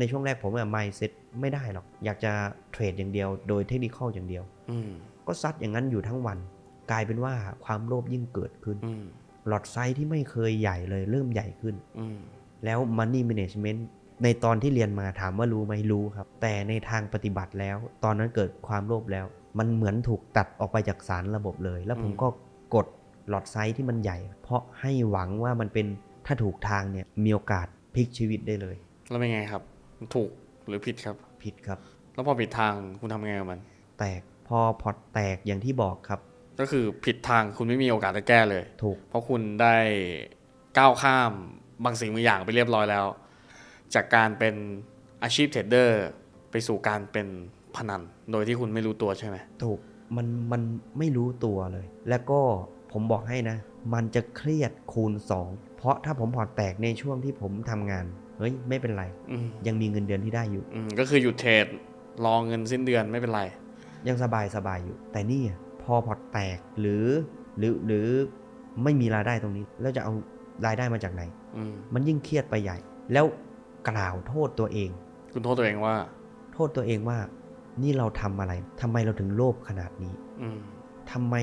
ในช่วงแรกผมอะ mindset ไม่ได้หรอก อยากจะเทรดอย่างเดียว โดยเทคนิคอลอย่างเดียวอืมก็ซัดอย่างนั้นอยู่ทั้งวัน กลายเป็นว่าความโลภยิ่งเกิดขึ้นอืมหลอดไซส์ที่ไม่เคยใหญ่เลยเริ่มใหญ่ขึ้นอืมแล้ว Money Management ในตอนที่เรียนมาถามว่ารู้ไหมรู้ครับ แต่ในทางปฏิบัติแล้ว ตอนนั้นเกิดความโลภแล้ว มันเหมือนถูกตัดออกไปจากสารระบบเลย แล้วผมก็กดหลอดไซส์ที่มันใหญ่ เพราะให้หวังว่ามันเป็นถ้าถูกทางเนี่ยมีโอกาสพลิกชีวิตได้เลย แล้วเป็นไงครับ ถูกหรือผิดครับ ผิดครับ แล้วพอผิดทางคุณทำไงกับมัน แตกพอพอร์ตแตกอย่างที่บอกครับ ก็คือผิดทางคุณไม่มีโอกาสจะแก้เลย ถูก เพราะคุณได้ก้าวข้ามบางสิ่งบางอย่างไปเรียบร้อยแล้ว จากการเป็นอาชีพเทรดเดอร์ไปสู่การเป็นพนัน โดยที่คุณไม่รู้ตัวใช่ไหมถูกมันมันไม่รู้ตัวเลย แล้วก็ผมบอกให้นะ มันจะเครียดคูณ 2 เพราะถ้าผมพอร์ตแตกในช่วงที่ผมทำงาน เฮ้ยไม่เป็นไรอืมยังมีเงินเดือนที่ได้อยู่อืมก็คือหยุดเทรดรอเงินสิ้นเดือนไม่เป็นไร ยังสบายสบายอยู่ แต่นี่อะพอพอร์ตแตกหรือหรือหรือไม่มีรายได้ตรงนี้ แล้วจะเอารายได้มาจากไหนอืมมันยิ่งเครียดไปใหญ่ แล้วกล่าวโทษตัวเอง คุณโทษตัวเองว่า โทษตัวเองว่า นี่เราทำอะไรทำไมเราถึงโลภขนาดนี้ อืมทำไม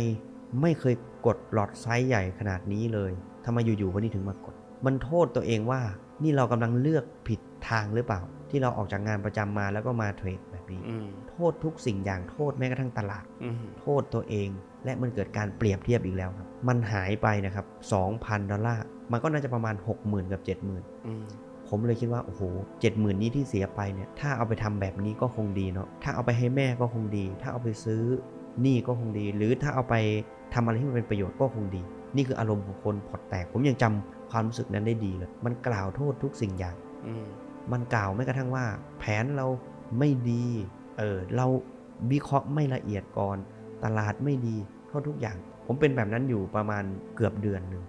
ไม่เคยกดหลอดไซส์ใหญ่ขนาดนี้เลย ทำไมอยู่ๆวันนี้ถึงมากด มันโทษตัวเองว่า นี่เรากำลังเลือกผิดทางหรือเปล่า ที่เราออกจากงานประจำมาแล้วก็มาเทรดแบบนี้อืมโทษทุกสิ่งอย่างโทษแม้กระทั่งตลาดอืมโทษตัวเอง และมันเกิดการเปรียบเทียบอีกแล้วครับ มันหายไปนะครับ 2,000 ดอลลาร์ มันก็น่าจะประมาณ 60,000 กับ 70,000อืมผมเลยคิดว่า โอ้โห70,000นี้ที่เสียไปเนี่ย ถ้าเอาไปทำแบบนี้ก็คงดีเนาะ ถ้าเอาไปให้แม่ก็คงดี ถ้าเอาไปซื้อหนี่ก็คงดี หรือถ้าเอาไปทำอะไรที่มันเป็นประโยชน์ก็คงดี นี่คืออารมณ์ของคนพอร์ตแตก ผมยังจำความรู้สึกนั้นได้ดีเลย มันกล่าวโทษทุกสิ่งอย่างอืมมันกล่าวไม่กระทั่งว่า แผนเราไม่ดี เออเราวิเคราะห์ไม่ละเอียดก่อน ตลาดไม่ดีเท่าทุกอย่าง ผมเป็นแบบนั้นอยู่ประมาณเกือบเดือนหนึ่ง